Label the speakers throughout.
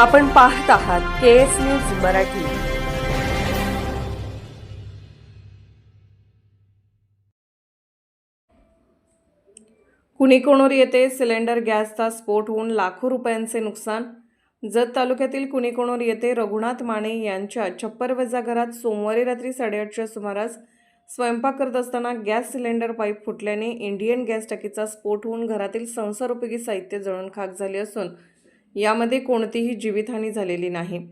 Speaker 1: आपण पाहत आहात K S news Marathi. Kunikonur येथे सिलेंडर गॅसचा स्फोट होऊन लाखो रुपयांचे नुकसान? जत तालुक्यातील कुणीकोणूर येथे रघुनाथ माने यांच्या छप्पर वजा घरात सोमवारी रात्री साडेआठच्या सुमारास स्वयंपाक करत असताना गॅस सिलेंडर पाईप फुटल्याने इंडियन गॅस टाकीचा स्फोट होऊन घरातील संसारोपयोगी साहित्य जळून खाक झाले असून यामध्ये कोणतीही जीवितहानी झालेली नाही.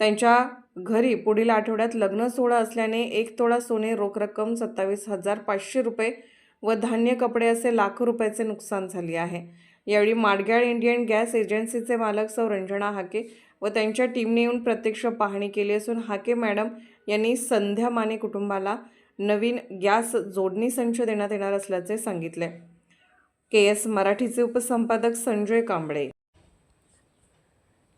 Speaker 1: त्यांच्या घरी पुढील आठवड्यात लग्न सोहळा असल्याने एक तोळा सोने रोख रक्कम सत्तावीस हजार पाचशे रुपये व धान्य कपडे असे लाखो रुपयाचे नुकसान झाले आहे. यावेळी माडग्याळ इंडियन गॅस एजन्सीचे मालक सौ. रंजना हाके व त्यांच्या टीमने येऊन प्रत्यक्ष पाहणी केली असून हाके मॅडम यांनी संध्या माने कुटुंबाला नवीन गॅस जोडणी संच देण्यात येणार असल्याचे सांगितले. के. एस. मराठीचे उपसंपादक Sanjay Kamble.